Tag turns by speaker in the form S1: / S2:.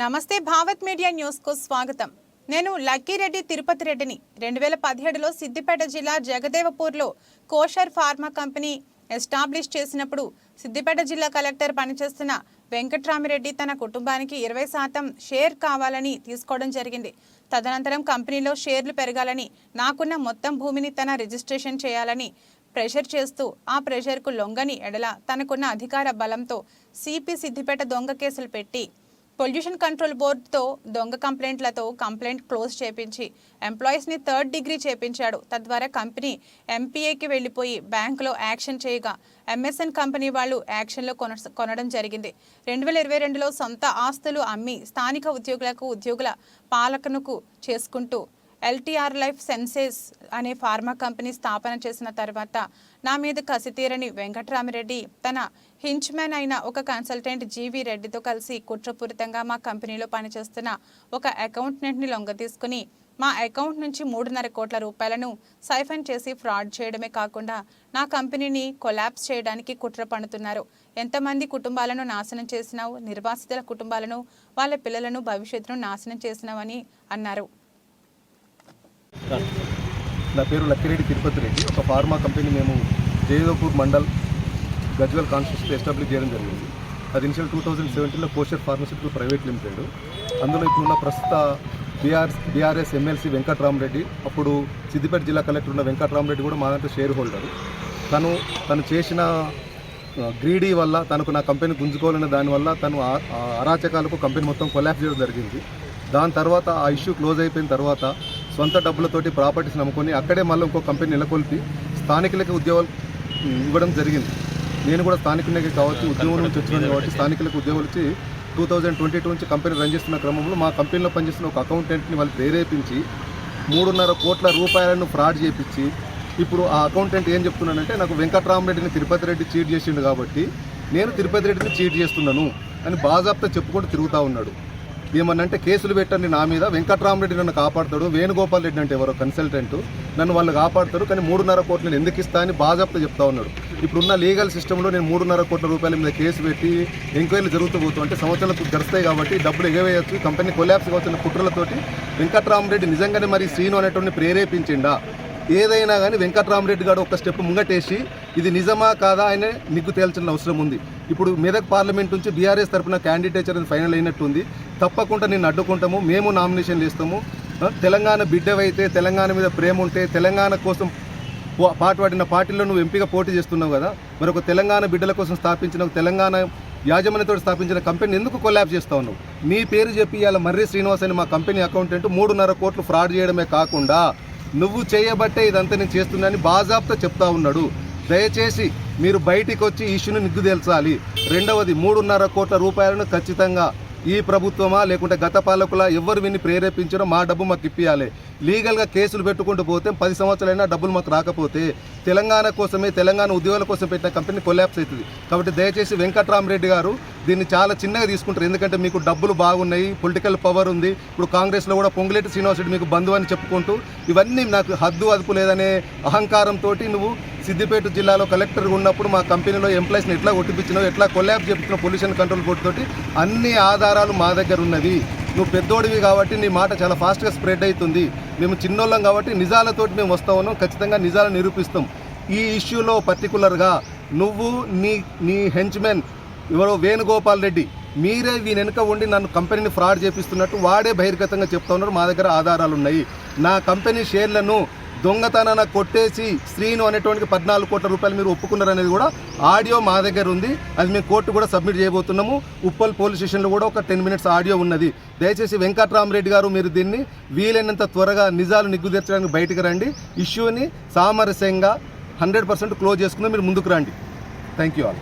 S1: నమస్తే భావత్ మీడియా న్యూస్కు స్వాగతం. నేను లక్కీరెడ్డి తిరుపతి రెడ్డిని. రెండు వేల పదిహేడులో సిద్దిపేట జిల్లా జగదేవపూర్లో కోషర్ ఫార్మా కంపెనీ ఎస్టాబ్లిష్ చేసినప్పుడు సిద్దిపేట జిల్లా కలెక్టర్ పనిచేస్తున్న వెంకట్రామిరెడ్డి తన కుటుంబానికి ఇరవై శాతం షేర్ కావాలని తీసుకోవడం జరిగింది. తదనంతరం కంపెనీలో షేర్లు పెరగాలని నాకున్న మొత్తం భూమిని తన రిజిస్ట్రేషన్ చేయాలని ప్రెషర్ చేస్తూ ఆ ప్రెషర్కు లొంగని ఎడల తనకున్న అధికార బలంతో సిపి సిద్దిపేట దొంగ కేసులు పెట్టి పొల్యూషన్ కంట్రోల్ బోర్డుతో దొంగ కంప్లైంట్లతో కంప్లైంట్ క్లోజ్ చేపించి ఎంప్లాయీస్ని థర్డ్ డిగ్రీ చేపించాడు. తద్వారా కంపెనీ ఎంపీఏకి వెళ్ళిపోయి బ్యాంకులో యాక్షన్ చేయగా ఎంఎస్ఎన్ కంపెనీ వాళ్ళు యాక్షన్లో కొన కొనడం జరిగింది. రెండు వేల ఇరవై రెండులో సొంత ఆస్తులు అమ్మి స్థానిక ఉద్యోగులకు ఉద్యోగుల పాలకనుకు చేసుకుంటూ L T R life sciences అనే ఫార్మా కంపెనీ స్థాపన చేసిన తర్వాత నా మీద కసితీరని వెంకటరామిరెడ్డి తన హించ్మెన్ అయిన ఒక కన్సల్టెంట్ జీవి రెడ్డితో కలిసి కుట్రపూరితంగా మా కంపెనీలో పనిచేస్తున్న ఒక అకౌంటెంట్ని లొంగ తీసుకుని మా అకౌంట్ నుంచి మూడున్నర కోట్ల రూపాయలను సైఫన్ చేసి ఫ్రాడ్ చేయడమే కాకుండా నా కంపెనీని కొలాప్స్ చేయడానికి కుట్ర పన్నుతున్నారు. ఎంతమంది కుటుంబాలను నాశనం చేసినావు నిర్వాసితుల కుటుంబాలను వాళ్ళ పిల్లలను భవిష్యత్తును నాశనం చేసినావని అన్నారు.
S2: నా పేరు లక్కిరెడ్డి తిరుపతి రెడ్డి. ఒక ఫార్మా కంపెనీ మేము జయదోపూర్ మండల్ గజ్వల్ కాన్స్టిట్యూషన్ ఎస్టాబ్లిష్ చేయడం జరిగింది. అది ఇనిషియల్ టూ థౌజండ్ సెవెంటీన్లో పోషర్ ఫార్మసిటికల్ ప్రైవేట్ లిమిటెడ్. అందులో ఇప్పుడున్న ప్రస్తుత బీఆర్ బీఆర్ఎస్ ఎమ్మెల్సీ వెంకట్రామరెడ్డి అప్పుడు సిద్దిపేట జిల్లా కలెక్టర్ ఉన్న వెంకట్రామరెడ్డి కూడా మా దాంట్లో షేర్ హోల్డర్. తను తను చేసిన గ్రీడీ వల్ల తనకు నా కంపెనీ గుంజుకోవాలనే దానివల్ల తను అరాచకాలకు కంపెనీ మొత్తం కొలాప్స్ చేయడం జరిగింది. దాని తర్వాత ఆ ఇష్యూ క్లోజ్ అయిపోయిన తర్వాత సొంత డబ్బులతోటి ప్రాపర్టీస్ నమ్ముకొని అక్కడే మళ్ళీ ఇంకో కంపెనీ నెలకొల్పి స్థానికులకి ఉద్యోగాలు ఇవ్వడం జరిగింది. నేను కూడా స్థానికులకి కావచ్చు ఉద్యోగం నుంచి వచ్చినాను కాబట్టి స్థానికులకు ఉద్యోగాలు ఇచ్చి టూ థౌజండ్ ట్వంటీ టూ నుంచి కంపెనీ రన్ చేస్తున్న క్రమంలో మా కంపెనీలో పనిచేస్తున్న ఒక అకౌంటెంట్ని వాళ్ళు ప్రేరేపించి మూడున్నర కోట్ల రూపాయలను ఫ్రాడ్ చేపించి ఇప్పుడు ఆ అకౌంటెంట్ ఏం చెప్తున్నానంటే నాకు వెంకట్రామరెడ్డిని తిరుపతి రెడ్డి చీట్ చేసిండు కాబట్టి నేను తిరుపతి రెడ్డిని చీట్ చేస్తున్నాను అని బాజాప్తా చెప్పుకుంటూ తిరుగుతూ ఉన్నాడు. ఏమన్నంటే కేసులు పెట్టండి నా మీద. వెంకట్రామరెడ్డి నన్ను కాపాడతాడు. వేణుగోపాల్ రెడ్డి అంటే ఎవరో కన్సల్టెంట్ నన్ను వాళ్ళు కాపాడతారు. కానీ మూడున్నర కోట్లు నేను ఎందుకు ఇస్తా అని బాజాప్తా చెప్తా ఉన్నాడు. ఇప్పుడున్న లీగల్ సిస్టంలో నేను మూడున్నర కోట్ల రూపాయల మీద కేసు పెట్టి ఎంక్వైరీలు జరుగుతూ పోతూ అంటే సంవత్సరాలకు గడుస్తాయి కాబట్టి డబ్బులు ఎగవేయచ్చు. కంపెనీ కొలాప్స్ వచ్చిన కుట్రలతోటి వెంకట్రామరెడ్డి నిజంగానే మరి శ్రీను అనేటువంటి ప్రేరేపించిండా? ఏదైనా కానీ వెంకట్రామరెడ్డి గారు ఒక స్టెప్ ముంగటేసి ఇది నిజమా కాదా ఆయన నిగ్గు తేల్చిన అవసరం ఉంది. ఇప్పుడు మెదక్ పార్లమెంట్ నుంచి బీఆర్ఎస్ తరఫున క్యాండిడేచర్ అని ఫైనల్ అయినట్టుంది. తప్పకుండా నేను అడ్డుకుంటాము. మేము నామినేషన్ చేస్తాము తెలంగాణ బిడ్డవైతే తెలంగాణ మీద ప్రేమ ఉంటే తెలంగాణ కోసం పాటుపడిన పార్టీలో నువ్వు ఎంపీగా పోటీ చేస్తున్నావు కదా మరి ఒక తెలంగాణ బిడ్డల కోసం స్థాపించిన తెలంగాణ యాజమాన్యతో స్థాపించిన కంపెనీ ఎందుకు కొలాబ్ చేస్తా ఉన్నావు నీ పేరు చెప్పి ఇవాళ మర్రి శ్రీనివాస్ అని మా కంపెనీ అకౌంటెంట్ మూడున్నర కోట్లు ఫ్రాడ్ చేయడమే కాకుండా నువ్వు చేయబట్టే ఇదంతా నేను చేస్తున్నానని బాజాబ్తో చెప్తా ఉన్నాడు. దయచేసి మీరు బయటికి వచ్చి ఈ ఇష్యూని నిగ్గు రెండవది మూడున్నర కోట్ల రూపాయలను ఖచ్చితంగా ఈ ప్రభుత్వమా లేకుంటే గత పాలకుల ఎవరు విని ప్రేరేపించారో మా డబ్బు మాకు ఇప్పియాలి. లీగల్గా కేసులు పెట్టుకుంటూ పోతే పది సంవత్సరాలైనా డబ్బులు మాకు రాకపోతే తెలంగాణ కోసమే తెలంగాణ ఉద్యోగాల కోసం పెట్టిన కంపెనీ కొలాప్స్ అవుతుంది. కాబట్టి దయచేసి వెంకట్రామరెడ్డి గారు దీన్ని చాలా చిన్నగా తీసుకుంటారు. ఎందుకంటే మీకు డబ్బులు బాగున్నాయి పొలిటికల్ పవర్ ఉంది. ఇప్పుడు కాంగ్రెస్లో కూడా పొంగులేటి శ్రీనివాసరెడ్డి మీకు బంధువు అని చెప్పుకుంటూ ఇవన్నీ నాకు హద్దు అదుపు లేదనే అహంకారంతో నువ్వు సిద్దిపేట జిల్లాలో కలెక్టర్గా ఉన్నప్పుడు మా కంపెనీలో ఎంప్లాయీస్ని ఎట్లా కొట్టించినో ఎట్లా కొలాబ్ చేపించినావు పొల్యూషన్ కంట్రోల్ బోర్డు తోటి అన్ని ఆధారాలు మా దగ్గర ఉన్నవి. నువ్వు పెద్దోడివి కాబట్టి నీ మాట చాలా ఫాస్ట్గా స్ప్రెడ్ అవుతుంది మేము చిన్నోళ్ళం కాబట్టి నిజాలతోటి మేము వస్తా ఉన్నాం ఖచ్చితంగా నిజాలు నిరూపిస్తాం. ఈ ఇష్యూలో పర్టికులర్గా నువ్వు నీ నీ హెంచ్మెన్ ఎవరో వేణుగోపాల్ రెడ్డి మీరే వీని వెనుక ఉండి నన్ను కంపెనీని ఫ్రాడ్ చేపిస్తున్నట్టు వాడే బహిర్గతంగా చెప్తా ఉన్నారు మా దగ్గర ఆధారాలు ఉన్నాయి. నా కంపెనీ షేర్లను దొంగతనాన కొట్టేసి శ్రీను అనేటువంటి పద్నాలుగు కోట్ల రూపాయలు మీరు ఒప్పుకున్నారు అనేది కూడా ఆడియో మా దగ్గర ఉంది. అది మేము కోర్టు కూడా సబ్మిట్ చేయబోతున్నాము. ఉప్పల్ పోలీస్ స్టేషన్లో కూడా ఒక టెన్ మినిట్స్ ఆడియో ఉన్నది. దయచేసి వెంకట్రామరెడ్డి గారు మీరు దీన్ని వీలైనంత త్వరగా నిజాలు నిగ్గుదీర్చడానికి బయటకు రండి. ఇష్యూని సామరస్యంగా హండ్రెడ్ పర్సెంట్ క్లోజ్ చేసుకుని మీరు ముందుకు రండి. Thank you all.